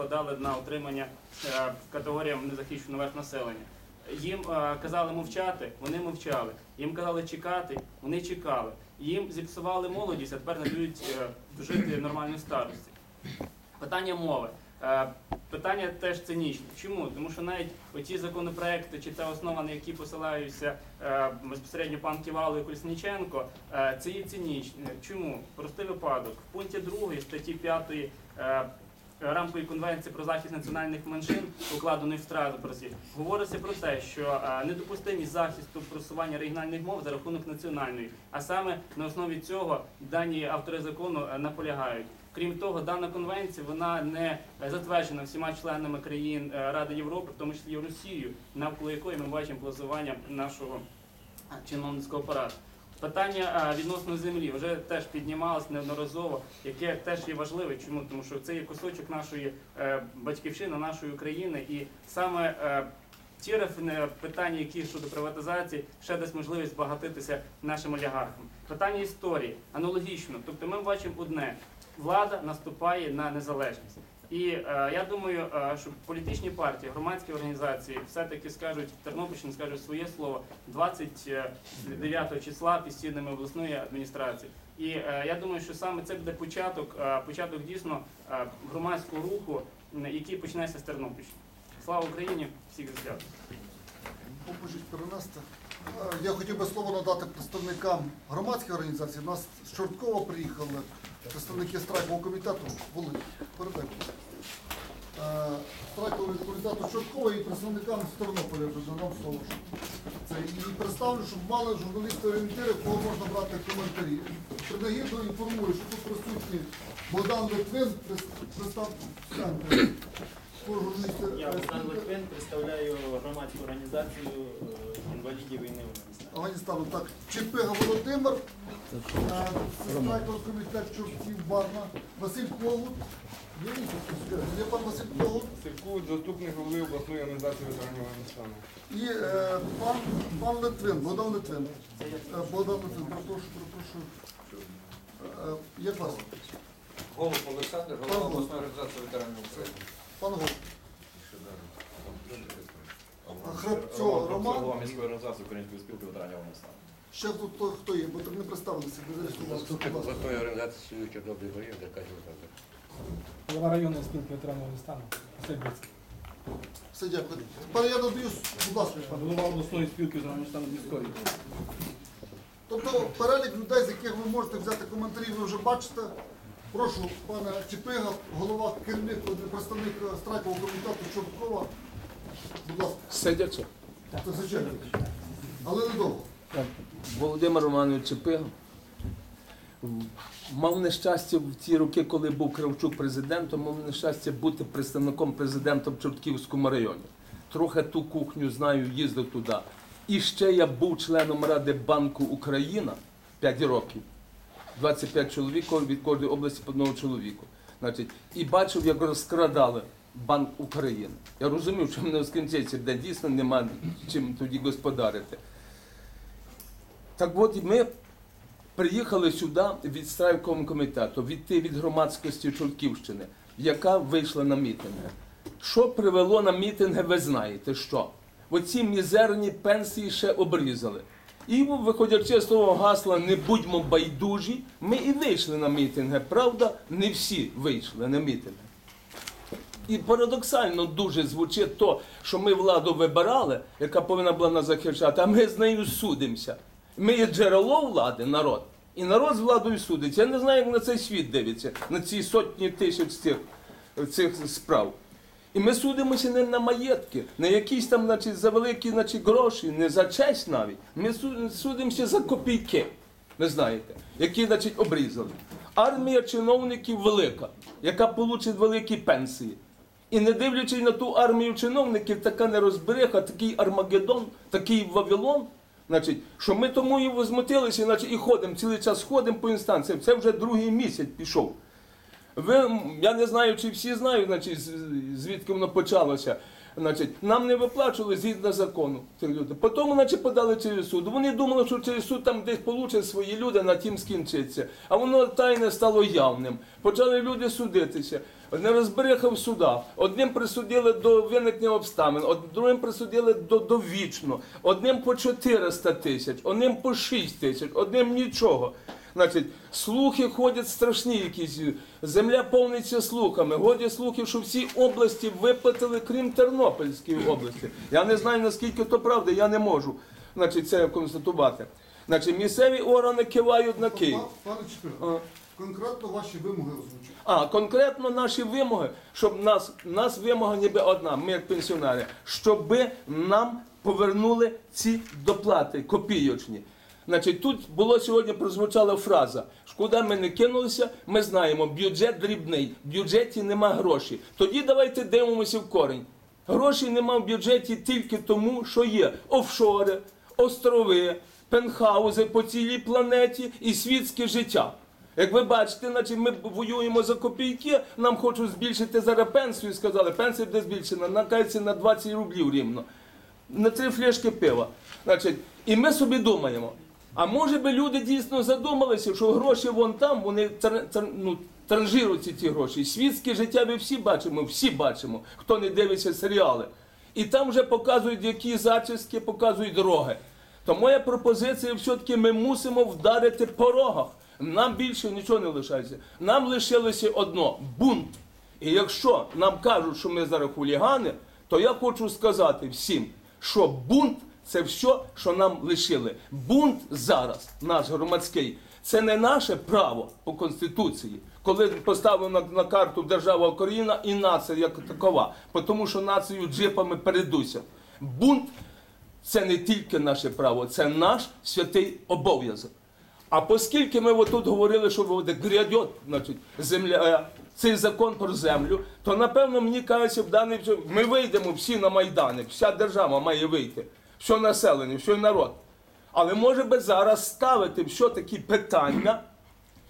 вкладали на отримання е, категоріям незахищеного верх населення. Їм е, казали мовчати, вони мовчали. Їм казали чекати, вони чекали. Їм зіпсували молодість, а тепер не дають е, жити нормальної старості. Питання мови. Питання теж цинічне. Чому? Тому що навіть оті законопроекти чи та основа, на які посилаються безпосередньо пан Ківало і Колісніченко, це є цинічне. Чому? Простий випадок. В пункті 2 статті 5 е, рамкової конвенції про захист національних меншин, укладеної в Страсбурзі, говориться про те, що е, недопустимість захисту просування регіональних мов за рахунок національної, а саме на основі цього дані автори закону е, наполягають. Крім того, дана конвенція вона не затверджена всіма членами країн Ради Європи, в тому числі Росією, навколо якої ми бачимо плазування нашого чиновницького апарату. Питання е, відносно землі вже теж піднімалось неодноразово, яке теж є важливе. Чому? Тому що це є кусочок нашої е, батьківщини, нашої України, і саме е, ті питання, які щодо приватизації, ще дасть можливість багатитися нашим олігархам. Питання історії аналогічно. Тобто ми бачимо одне: влада наступає на незалежність. І е, я думаю, е, що політичні партії, громадські організації все-таки скажуть, Тернопільщина скаже своє слово 29 числа під стінами обласної адміністрації. І е, я думаю, що саме це буде початок, е, початок дійсно е, громадського руху, м, який почнеться з Тернопільщини. Слава Україні! Всіх свят! Поможіть перенести. Е, Я хотів би слово надати представникам громадських організацій. У нас з Чорткова приїхали представники страйкового комітету. Володь, передай. будь ласка. Е, Страйкового комітету Чорткова і представникам з Тернополя вже додам слово. Це і представлю, щоб мали журналісти орієнтири, кого можна брати коментарі. Принагідно інформую, що тут присутні Богдан Литвин, представник. Я Богдан Литвин представляю громадську організацію е, інвалідів війни. Афганістану. Так, Чепига Володимир, е, комітет Чортків Барна, Василь Когут. Є? Є пан Василь Когут Сивкут, заступник голови обласної організації ветеранів Афганістану. і е, пан, пан Литвин, Богдан Литвин. Е, Богдан Литвин, перепрошую, перепрошую. Е, Як вас? Голуб Олександр, голова обласної організації ветеранів України. Пан Голуб. Далі. Хребцо Роман. Голова міської організації Української спілки ветеранів Афганістану. Ще тут хто, хто є, бо так не представилися, не зареєструвалися. Будь ласка. обласної організації Чорнобиль горів, де кажуть так. Голова районної спілки ветеранів Афганістану. Василь Бицький. Все, дякую. Пане, я надаю, будь ласка, пане. Голова обласної спілки ветеранів Афганістану міської. Тобто перелік людей, з яких ви можете взяти коментарі, ви вже бачите. Прошу, пане Чепига, голова, керівник, представник страйкового комітету Чорткова. Будь ласка, Сидячи. це звичайно. Але недовго. Володимир Романович Чепига мав нещастя в ті роки, коли був Кравчук президентом, мав нещастя бути представником президента в Чортківському районі. Трохи ту кухню знаю, їздив туди. І ще я був членом Ради Банку Україна 5 років. 25 чоловік від кожної області по одному чоловіку. Значить, і бачив, як розкрадали Банк України. Я розумів, що мене скінчиться, де дійсно немає чим тоді господарити. Так от ми приїхали сюди від страйкового комітету, відти від громадськості Чортківщини, яка вийшла на мітинги. Що привело на мітинги, ви знаєте що? Оці мізерні пенсії ще обрізали. І виходячи з того гасла не будьмо байдужі, ми і вийшли на мітинги. Правда, не всі вийшли на мітинги. І парадоксально дуже звучить то, що ми владу вибирали, яка повинна була нас захищати, а ми з нею судимося. Ми є джерело влади, народ. І народ з владою судиться. Я не знаю, як на цей світ дивиться, на ці сотні тисяч цих, цих справ. І ми судимося не на маєтки, не якісь там, значить, за великі значить, гроші, не за честь навіть. Ми судимося за копійки, ви знаєте, які значить, обрізали. Армія чиновників велика, яка получить великі пенсії. І не дивлячись на ту армію чиновників, така нерозбериха, такий Армагеддон, такий Вавилон, значить, що ми тому і возмутилися, значить, і ходимо, цілий час ходимо по інстанціям. Це вже другий місяць пішов. Ви, я не знаю, чи всі знають, значить, звідки воно почалося. Значить, нам не виплачували згідно закону ці люди. Потім, значить, подали через суд. Вони думали, що через суд там десь получать свої люди, на тім скінчиться. А воно тайне стало явним. Почали люди судитися. Не розбереха в судах. Одним присудили до виникнення обставин, другим присудили до довічно, одним по 400 тисяч, одним по 6 тисяч, одним нічого. Значить, слухи ходять страшні якісь. Земля повниться слухами. Годі слухів, що всі області виплатили, крім Тернопільської області. Я не знаю, наскільки то правда, я не можу значить, це констатувати. Значить, місцеві органи кивають на Київ. Пане конкретно ваші вимоги озвучують. А конкретно наші вимоги, щоб нас, нас вимога ніби одна, ми як пенсіонери, щоб нам повернули ці доплати копійочні. Значить, тут було сьогодні прозвучала фраза: куди ми не кинулися, ми знаємо, бюджет дрібний, в бюджеті нема грошей. Тоді давайте дивимося в корінь. Грошей нема в бюджеті тільки тому, що є офшори, острови, пентхаузи по цілій планеті і світське життя. Як ви бачите, значить ми воюємо за копійки, нам хочуть збільшити зараз пенсію, сказали, пенсія буде збільшена, накається на 20 рублів рівно. На три фляшки пива. Значить, і ми собі думаємо, а може би люди дійсно задумалися, що гроші вон там, вони ну, транжируються ці гроші. Світське життя ви всі бачимо, всі бачимо, хто не дивиться серіали. І там вже показують, які зачіски, показують дороги. То моя пропозиція все-таки ми мусимо вдарити по рогах. Нам більше нічого не лишається. Нам лишилося одно бунт. І якщо нам кажуть, що ми зараз хулігани, то я хочу сказати всім, що бунт це все, що нам лишили. Бунт зараз, наш громадський, це не наше право по Конституції, коли поставлено на, карту держава Україна і нація як такова, тому що націю джипами передуся. Бунт це не тільки наше право, це наш святий обов'язок. А оскільки ми отут говорили, що буде грядет, значить, земля, е, цей закон про землю, то напевно мені кажеться, в даний ми вийдемо всі на Майдани, вся держава має вийти, все населення, все народ. Але може би зараз ставити все-таки питання,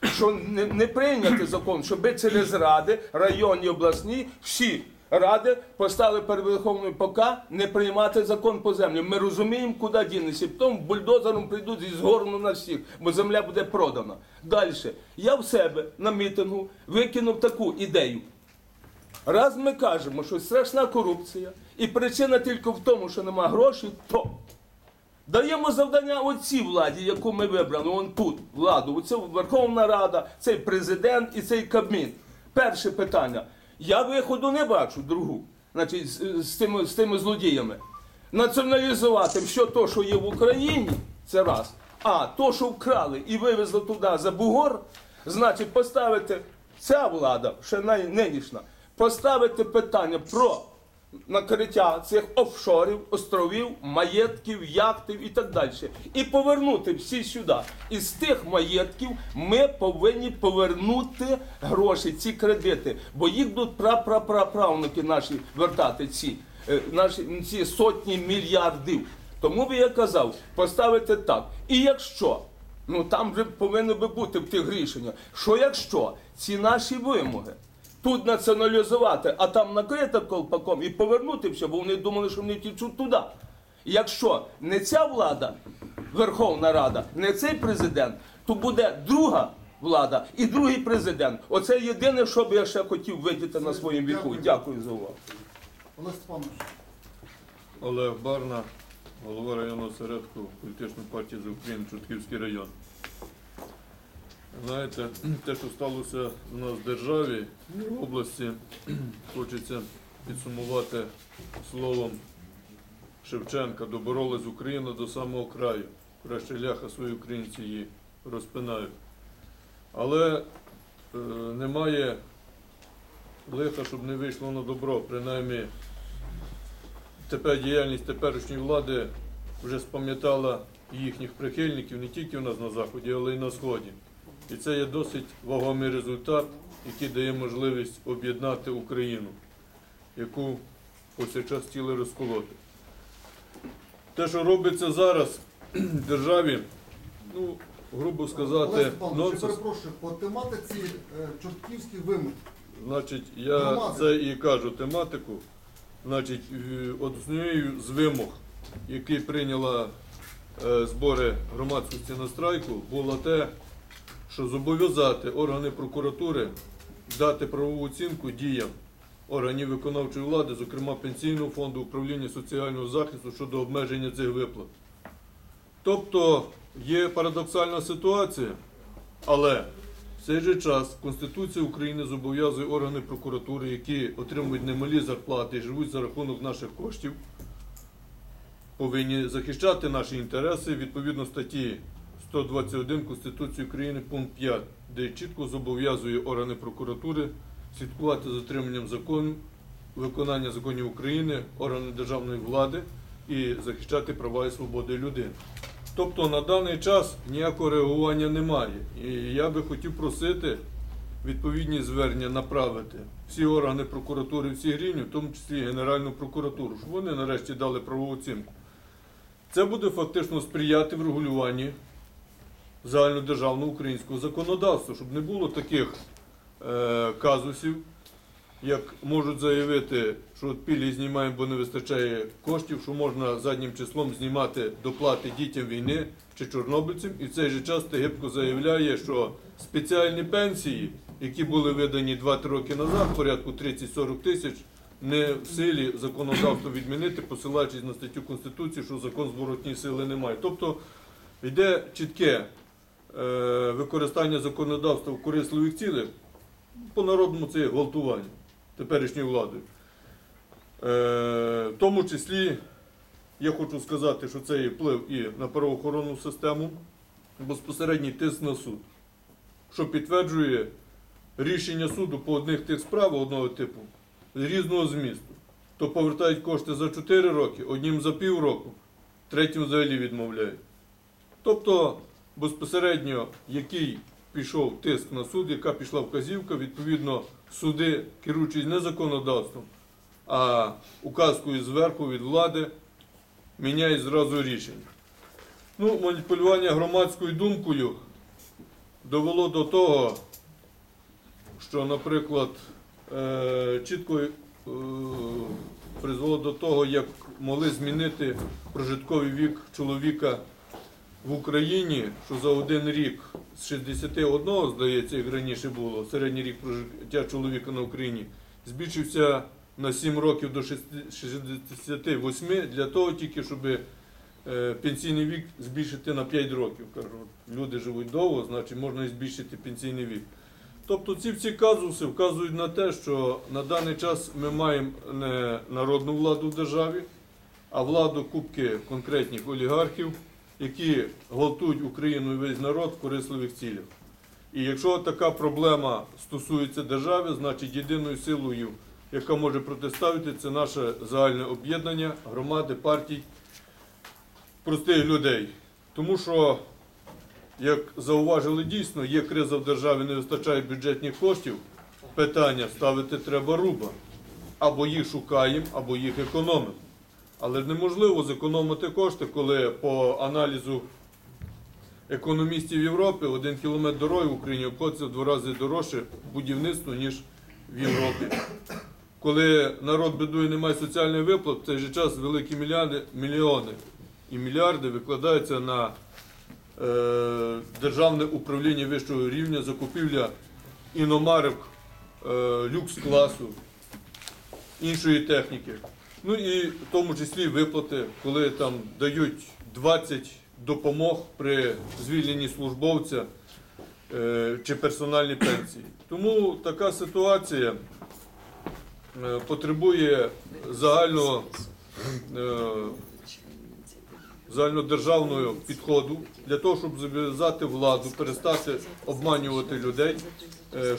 що не, не прийняти закон, щоб через ради, районні, обласні, всі ради поставили перед Верховною ПК не приймати закон по землі. Ми розуміємо, куди дінеться. Потім бульдозером прийдуть і згорну на всіх, бо земля буде продана. Далі. Я в себе на мітингу викинув таку ідею. Раз ми кажемо, що страшна корупція, і причина тільки в тому, що нема грошей, то Даємо завдання оцій владі, яку ми вибрали, он тут, владу, оце Верховна Рада, цей президент і цей Кабмін. Перше питання. Я виходу не бачу, другу, значить, з, з, тими, з тими злодіями. Націоналізувати все те, що є в Україні, це раз. А то, що вкрали і вивезли туди за бугор, значить поставити ця влада, ще нинішня, поставити питання про накриття цих офшорів, островів, маєтків, яхтів і так далі. І повернути всі сюди. І з тих маєтків ми повинні повернути гроші, ці кредити, бо їх будуть прапраправнуки наші вертати ці, е, наші ці сотні мільярдів. Тому би я казав, поставити так. І якщо Ну там вже повинно би бути в тих рішеннях. Що якщо ці наші вимоги тут націоналізувати, а там накрити колпаком і повернути все, бо вони думали, що вони тічуть туди. Якщо не ця влада, Верховна Рада, не цей президент, то буде друга влада і другий президент. Оце єдине, що б я ще хотів видіти на своєму віку. Дякую. За увагу. Олег Степанович. Олег Барна, голова районного осередку політичної партії за Україну, Чортківський район. Знаєте, те, що сталося у нас в державі, в області, хочеться підсумувати словом Шевченка, доборолись Україна до самого краю. Краще ляха свої українці її розпинають. Але е, немає лиха, щоб не вийшло на добро, принаймні тепер діяльність теперішньої влади вже спам'ятала їхніх прихильників не тільки у нас на Заході, але й на Сході. І це є досить вагомий результат, який дає можливість об'єднати Україну, яку повсякчас хотіли розколоти. Те, що робиться зараз в державі, ну, грубо сказати, нонсенс. перепрошую, по тематиці е, чортківських вимог. Значить, я це і кажу тематику. Значить, е, однією з вимог, які прийняла е, збори громадськості на страйку, було те, що зобов'язати органи прокуратури дати правову оцінку діям органів виконавчої влади, зокрема Пенсійного фонду управління соціального захисту щодо обмеження цих виплат. Тобто є парадоксальна ситуація, але в цей же час Конституція України зобов'язує органи прокуратури, які отримують немалі зарплати і живуть за рахунок наших коштів, повинні захищати наші інтереси відповідно статті 121 Конституції України пункт 5, де чітко зобов'язує органи прокуратури слідкувати за дотриманням закону, виконання законів України, органи державної влади і захищати права і свободи людини. Тобто на даний час ніякого реагування немає. І я би хотів просити відповідні звернення направити всі органи прокуратури, всі рівні, в тому числі Генеральну прокуратуру, щоб вони нарешті дали правову оцінку. Це буде фактично сприяти врегулюванні загальнодержавного українського законодавства, щоб не було таких е, казусів, як можуть заявити, що от пільги знімаємо, бо не вистачає коштів, що можна заднім числом знімати доплати дітям війни чи чорнобильцям, і в цей же час Тегибко заявляє, що спеціальні пенсії, які були видані 2-3 роки назад, порядку 30-40 тисяч, не в силі законодавство відмінити, посилаючись на статтю Конституції, що закон зворотній сили немає. Тобто йде чітке використання законодавства в корисливих цілях, по народному це є гвалтування теперішньою владою. Е, в тому числі я хочу сказати, що це є вплив і на правоохоронну систему, безпосередній тиск на суд, що підтверджує рішення суду по одних тих справах одного типу з різного змісту. То повертають кошти за 4 роки, одним за півроку, третім взагалі відмовляють. Тобто, безпосередньо, який пішов тиск на суд, яка пішла вказівка, відповідно, суди, керуючись не законодавством, а указкою зверху від влади, міняють зразу рішення. Ну, маніпулювання громадською думкою довело до того, що, наприклад, е, чітко е, призвело до того, як могли змінити прожитковий вік чоловіка в Україні, що за один рік з 61, здається, як раніше було, середній рік прожиття чоловіка на Україні, збільшився на 7 років до 68 для того тільки, щоб е, пенсійний вік збільшити на 5 років. Люди живуть довго, значить можна і збільшити пенсійний вік. Тобто ці всі казуси вказують на те, що на даний час ми маємо не народну владу в державі, а владу кубки конкретних олігархів, які гвалтують Україну і весь народ в корисливих цілях. І якщо така проблема стосується держави, значить єдиною силою, яка може протиставити, це наше загальне об'єднання громади, партій, простих людей. Тому що, як зауважили дійсно, є криза в державі, не вистачає бюджетних коштів. Питання ставити треба руба. Або їх шукаємо, або їх економимо. Але неможливо зекономити кошти, коли по аналізу економістів Європи один кілометр дороги в Україні обходиться в два рази дорожче будівництво, ніж в Європі. Коли народ бідує, немає соціальних виплат, в цей же час великі мільярди, мільйони і мільярди викладаються на е, державне управління вищого рівня, закупівля іномарок е, люкс-класу, іншої техніки. Ну і в тому числі виплати, коли там дають 20 допомог при звільненні службовця е, чи персональній пенсії. Тому така ситуація е, потребує загального, е, загальнодержавного підходу для того, щоб зобов'язати владу, перестати обманювати людей,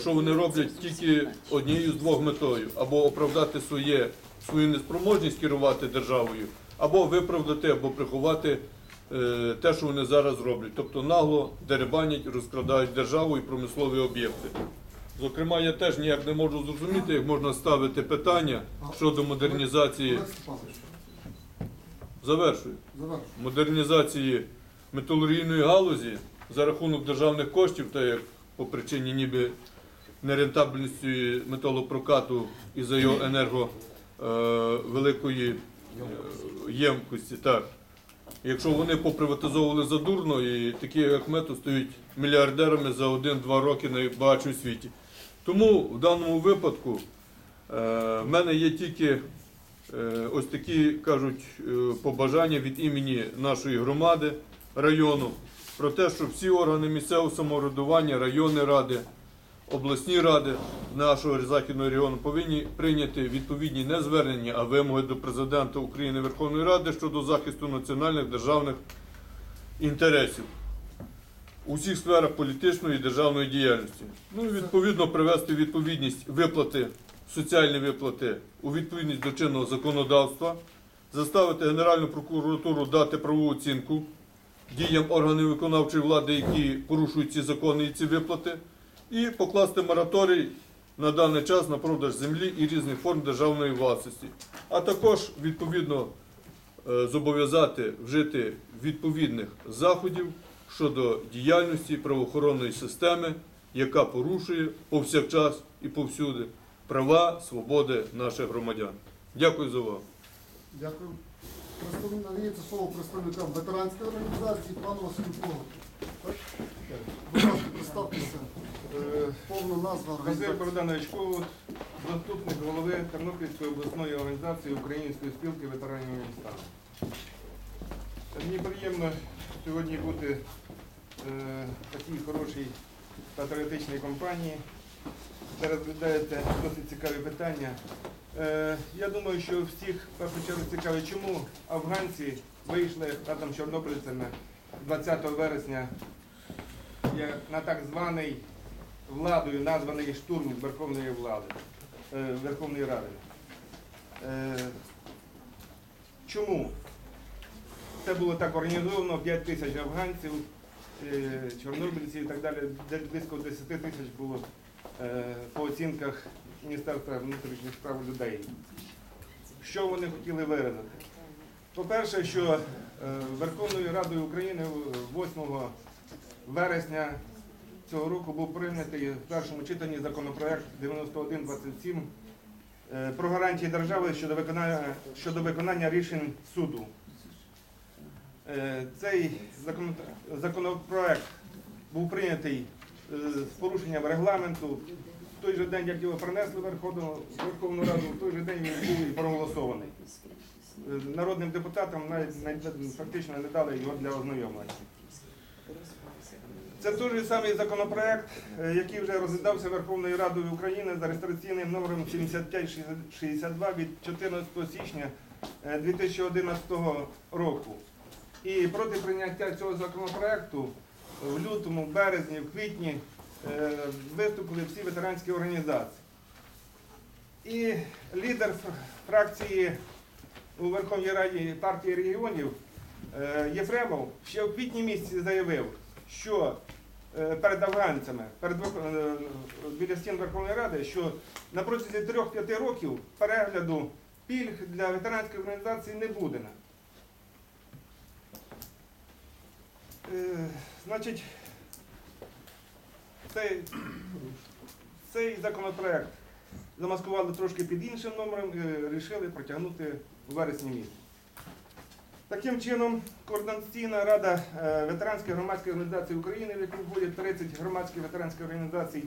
що вони роблять тільки однією з двох метою або оправдати своє, свою неспроможність керувати державою, або виправдати, або приховати е, те, що вони зараз роблять. Тобто нагло деребанять, розкрадають державу і промислові об'єкти. Зокрема, я теж ніяк не можу зрозуміти, як можна ставити питання щодо модернізації. Завершую модернізації металургійної галузі за рахунок державних коштів, та як по причині ніби нерентабельності металопрокату і за його великої е, ємкості. Так. Якщо вони поприватизовували задурно, і такі як Ахметов стають мільярдерами за один-два роки найбагатші у світі. Тому в даному випадку е, в мене є тільки е, ось такі кажуть е, побажання від імені нашої громади району про те, що всі органи місцевого самоврядування, районні ради, обласні ради нашого західного регіону повинні прийняти відповідні не звернення, а вимоги до президента України Верховної Ради щодо захисту національних державних інтересів у всіх сферах політичної і державної діяльності. Ну і відповідно привести відповідність виплати, соціальні виплати у відповідність до чинного законодавства, заставити Генеральну прокуратуру дати правову оцінку діям органів виконавчої влади, які порушують ці закони і ці виплати, і покласти мораторій на даний час на продаж землі і різних форм державної власності, а також відповідно е, зобов'язати вжити відповідних заходів щодо діяльності правоохоронної системи, яка порушує повсякчас і повсюди права, свободи наших громадян. Дякую за увагу. Дякую. Надається слово представникам ветеранської організації пану Василю Коготу. Представтеся. Повна назва організації. Богданович Ковут, заступник голови Тернопільської обласної організації Української спілки ветеранів Афганістану. Мені приємно сьогодні бути е, в такій хорошій патріотичній компанії, де розглядаєте досить цікаві питання. Е, я думаю, що всіх в першу чергу цікавить, чому афганці вийшли разом з чорнобильцями 20 вересня як на так званий владою названий штурм Верховної влади, е, Верховної Ради. Е, Чому? Це було так організовано, 5 тисяч афганців, е, чорнобильців і так далі, близько 10 тисяч було по оцінках Міністерства внутрішніх справ людей. Що вони хотіли виразити? По-перше, що е, Верховною Радою України 8 вересня цього року був прийнятий в першому читанні законопроект 9127 е, про гарантії держави щодо виконання, щодо виконання рішень суду. Е, Цей законопроект був прийнятий з порушенням регламенту. В той же день, як його принесли в Верховну Раду, в той же день він був і проголосований. Е, Народним депутатам навіть фактично не дали його для ознайомлення. Це той же самий законопроект, е, який вже розглядався Верховною Радою України за реєстраційним номером 7562 від 14 січня е, 2011 року. І проти прийняття цього законопроекту в лютому, березні, в квітні е, виступили всі ветеранські організації. І лідер фракції у Верховній Раді партії регіонів е, Єфремов ще в квітні місяці заявив, що е, перед афганцями, перед е, біля стін Верховної Ради, що на протязі 3-5 років перегляду пільг для ветеранських організацій не буде. Значить, цей, цей законопроект замаскували трошки під іншим номером і вирішили протягнути у вересні місяці. Таким чином, Координаційна рада е, ветеранських громадських організацій України, в яку входять 30 громадських ветеранських організацій,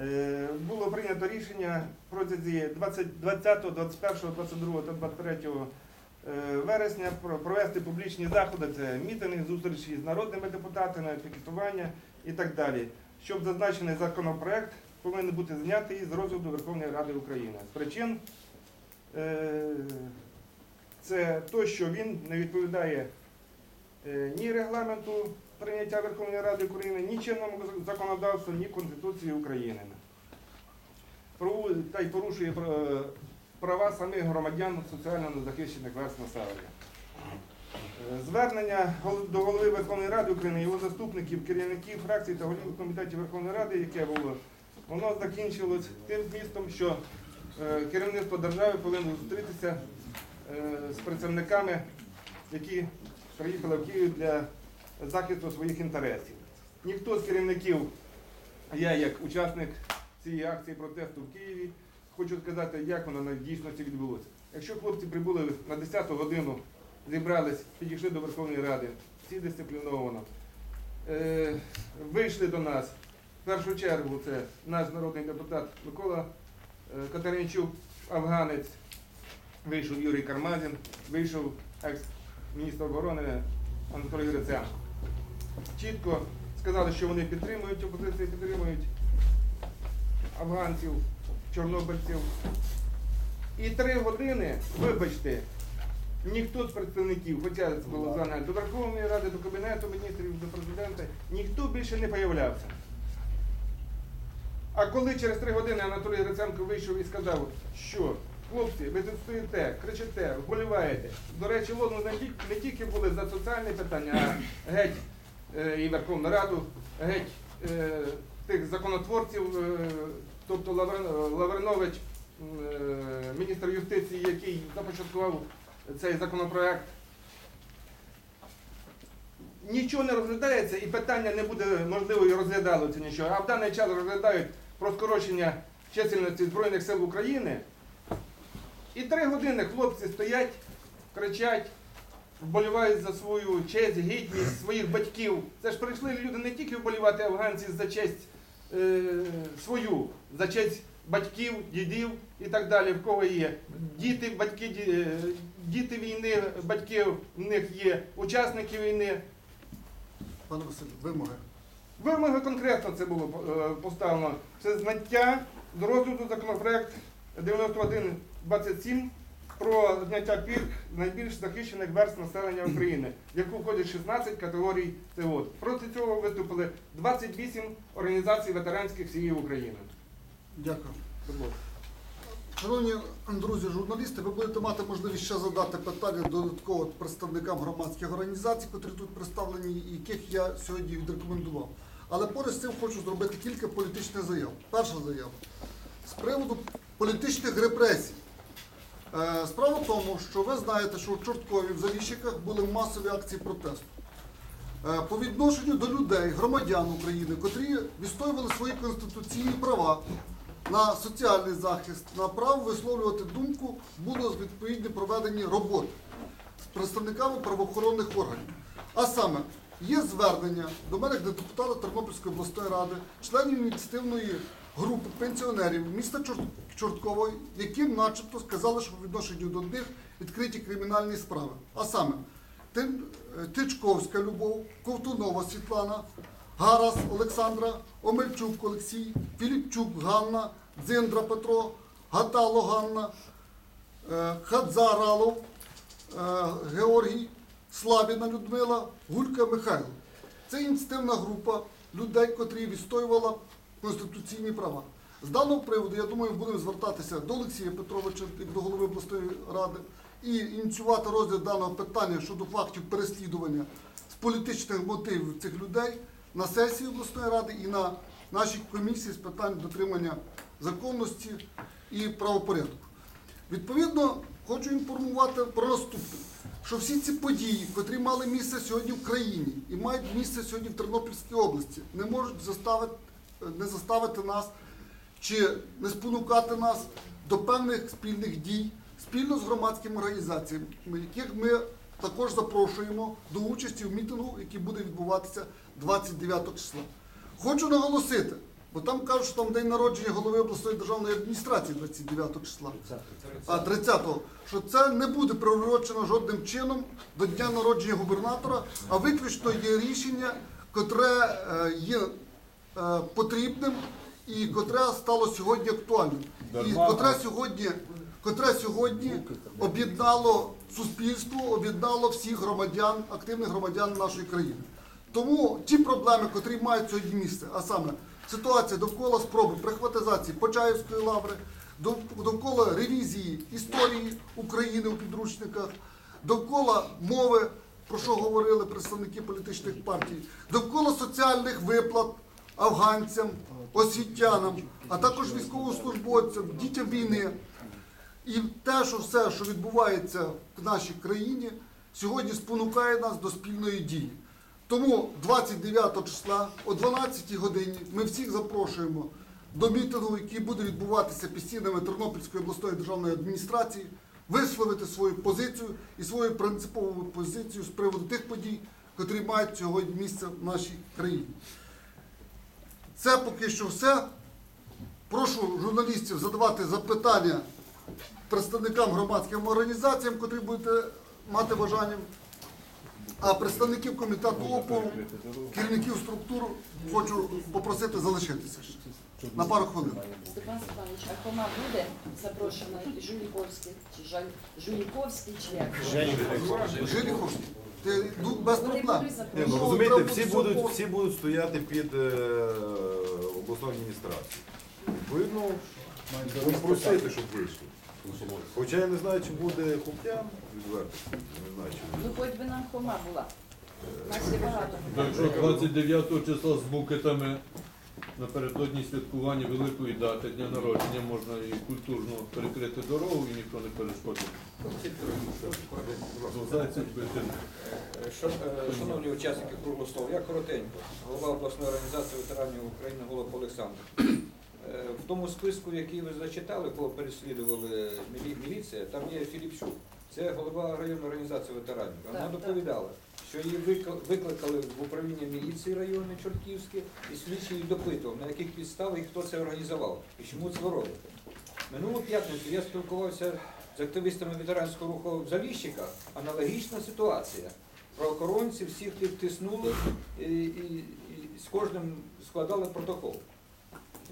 е, було прийнято рішення протягом 20, 20, 21, 22 та 23 е, вересня провести публічні заходи, це мітинги, зустрічі з народними депутатами, пікетування і так далі, щоб зазначений законопроект повинен бути знятий з розгляду Верховної Ради України. З причин е, це то, що він не відповідає е, ні регламенту прийняття Верховної Ради України, ні чинному законодавству, ні Конституції України. Та й порушує е, права самих громадян соціально незахищених верств населення. Звернення до голови Верховної Ради України, його заступників, керівників фракцій та голів комітетів Верховної Ради, яке було, воно закінчилось тим змістом, що е, керівництво держави повинно зустрітися е, з представниками, які приїхали в Київ для захисту своїх інтересів. Ніхто з керівників, я як учасник цієї акції протесту в Києві, хочу сказати, як воно на дійсності відбулося. Якщо хлопці прибули на 10-ту годину, зібрались, підійшли до Верховної Ради, всі дисципліновано, е, вийшли до нас. В першу чергу це наш народний депутат Микола е, Катеринчук, афганець, вийшов Юрій Кармазін, вийшов екс-міністр оборони Анатолій Гриценко. Чітко сказали, що вони підтримують опозицію, підтримують афганців, чорнобильців. І три години, вибачте, ніхто з представників, хоча це було звернення до Верховної Ради, до Кабінету міністрів, до президента, ніхто більше не появлявся. А коли через три години Анатолій Гриценко вийшов і сказав, що хлопці, ви тут стоїте, кричите, вболіваєте. До речі, лозунги не тільки, були за соціальні питання, а геть е, і Верховну Раду, геть е, тих законотворців, е, тобто Лавренович, е, міністр юстиції, який започаткував цей законопроект. Нічого не розглядається і питання не буде можливо і розглядалося нічого. А в даний час розглядають про скорочення чисельності Збройних сил України. І три години хлопці стоять, кричать, вболівають за свою честь, гідність своїх батьків. Це ж прийшли люди не тільки вболівати афганці за честь е, свою, за честь батьків, дідів і так далі, в кого є. Діти, батьки, е, діти війни, батьки в них є, учасники війни. Пане Василю, вимоги. Вимоги конкретно це було е, поставлено. Це зняття до розгляду законопроект 9127 про зняття пільг найбільш захищених верств населення України, в яку входять 16 категорій ТО. Проти цього виступили 28 організацій ветеранських сім'їв України. Дякую. Шановні друзі, журналісти, ви будете мати можливість ще задати питання додатково представникам громадських організацій, котрі тут представлені, яких я сьогодні відрекомендував. Але поряд з цим хочу зробити кілька політичних заяв. Перша заява з приводу політичних репресій. Е, Справа в тому, що ви знаєте, що в Чорткові в Заліщиках були масові акції протесту. Е, По відношенню до людей, громадян України, котрі відстоювали свої конституційні права на соціальний захист, на право висловлювати думку, було відповідні проведені роботи з представниками правоохоронних органів. А саме, є звернення до мене як до депутата Тернопільської обласної ради, членів ініціативної групи пенсіонерів міста Чорткової, яким начебто сказали, що по відношенню до них відкриті кримінальні справи. А саме, е, Тичковська Любов, Ковтунова Світлана, Гарас Олександра, Омельчук Олексій, Філіпчук Ганна, Дзиндра Петро, Гатало Ганна, е, Хадзар е, Георгій, Слабіна Людмила, Гулька Михайло. Це ініціативна група людей, котрі відстоювала конституційні права. З даного приводу, я думаю, будемо звертатися до Олексія Петровича, як до голови обласної ради, і ініціювати розгляд даного питання щодо фактів переслідування з політичних мотивів цих людей на сесії обласної ради і на нашій комісії з питань дотримання законності і правопорядку. Відповідно, хочу інформувати про наступне, що всі ці події, котрі мали місце сьогодні в країні і мають місце сьогодні в Тернопільській області, не можуть заставити, не заставити нас чи не спонукати нас до певних спільних дій спільно з громадськими організаціями, яких ми також запрошуємо до участі в мітингу, який буде відбуватися 29 числа. Хочу наголосити, бо там кажуть, що там день народження голови обласної державної адміністрації 29 числа. А 30-го, що це не буде приурочено жодним чином до дня народження губернатора, а виключно є рішення, котре е, є е, потрібним і котре стало сьогодні актуальним. І котре сьогодні, котре сьогодні об'єднало суспільство, об'єднало всіх громадян, активних громадян нашої країни. Тому ті проблеми, котрі мають сьогодні місце, а саме ситуація довкола спроби прихватизації Почаївської лаври, довкола ревізії історії України у підручниках, довкола мови, про що говорили представники політичних партій, довкола соціальних виплат афганцям, освітянам, а також військовослужбовцям, дітям війни. І те, що все, що відбувається в нашій країні, сьогодні спонукає нас до спільної дії. Тому 29 числа о 12 годині ми всіх запрошуємо до мітингу, який буде відбуватися під стінами Тернопільської обласної державної адміністрації, висловити свою позицію і свою принципову позицію з приводу тих подій, котрі мають сьогодні місце в нашій країні. Це поки що все. Прошу журналістів задавати запитання представникам громадським організаціям, котрі будете мати бажання. А представників комітету опору, керівників структур хочу попросити залишитися ще на пару хвилин. Степан Степанович, а Хома буде запрошений Жуліковський чи Жаль... Жуліковський чи як? Жиліховський, ти ну, без Вони проблем. будуть Ні, запрошені. ну розумієте, всі будуть, всі будуть стояти під е, обласною адміністрацією. Відповідно, будемо просити, щоб вийшли. Хоча я не знаю, чи буде Хуптян, відверто. Не знаю, чи буде. Ну, хоч би нам Хома була. У нас є багато. Так 29 числа з букетами напередодні святкування великої дати дня народження можна і культурно перекрити дорогу і ніхто не перешкодить. Бити. Е, е, Шановні учасники круглого столу, я коротенько, голова обласної організації ветеранів України Голуб Олександр. В тому списку, який ви зачитали, кого переслідували мілі- міліція, там є Філіпчук. Це голова районної організації ветеранів. Вона доповідала, що її викликали в управління міліції районної Чортківське, і слідчий її допитував, на яких підставах і хто це організував, і чому це ви. Минулу п'ятницю я спілкувався з активістами ветеранського руху в Заліщиках. Аналогічна ситуація. Правоохоронці всіх тих тиснули і, і, і з кожним складали протокол.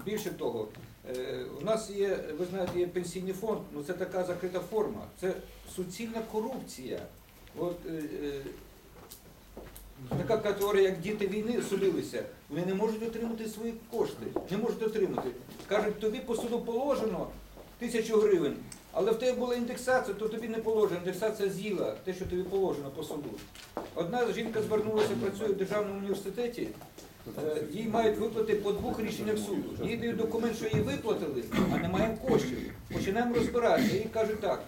Більше того, е, у нас є, ви знаєте, є пенсійний фонд, ну це така закрита форма, це суцільна корупція. От, е, е, така категорія, як діти війни судилися, вони не можуть отримати свої кошти, не можуть отримати. Кажуть, тобі по суду положено тисячу гривень, але в тебе була індексація, то тобі не положено. Індексація з'їла те, що тобі положено по суду. Одна жінка звернулася, працює в державному університеті. Е, Їй мають виплати по двох рішеннях суду. Їй дають документ, що їй виплатили, а не маємо коштів. Починаємо розбиратися. Їй кажуть так.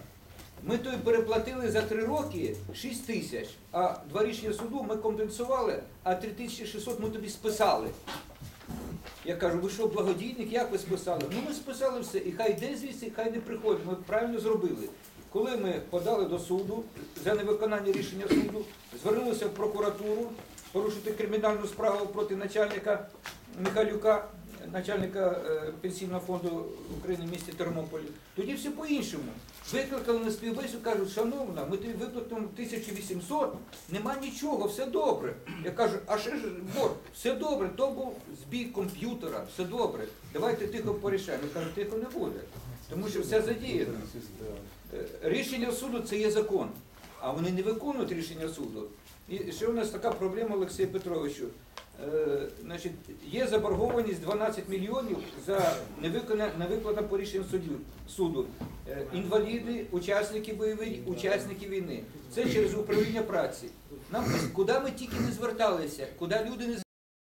Ми тобі переплатили за три роки 6 тисяч, а два рішення суду ми компенсували, а 3600 ми тобі списали. Я кажу, ви що, благодійник, як ви списали? Ну ми списали все, і хай йде звідси, хай не приходить. Ми правильно зробили. Коли ми подали до суду за невиконання рішення суду, звернулися в прокуратуру порушити кримінальну справу проти начальника Михайлюка, начальника е, пенсійного фонду України в місті Тернополі. Тоді все по-іншому. Викликали на співбесіду, кажуть, шановна, ми тобі виплатимо 1800, нема нічого, все добре. Я кажу, а ще ж бор, все добре, то був збій комп'ютера, все добре. Давайте тихо порішаємо. Я кажу, тихо не буде, тому що все задіяно. Е, Рішення суду це є закон, а вони не виконують рішення суду. І ще у нас така проблема, Олексію Петровичу. Е, значить, є заборгованість 12 мільйонів за невиплата по рішенню суду. Е, інваліди, учасники бойових, учасники війни. Це через управління праці. Нам куди ми тільки не зверталися, куди люди не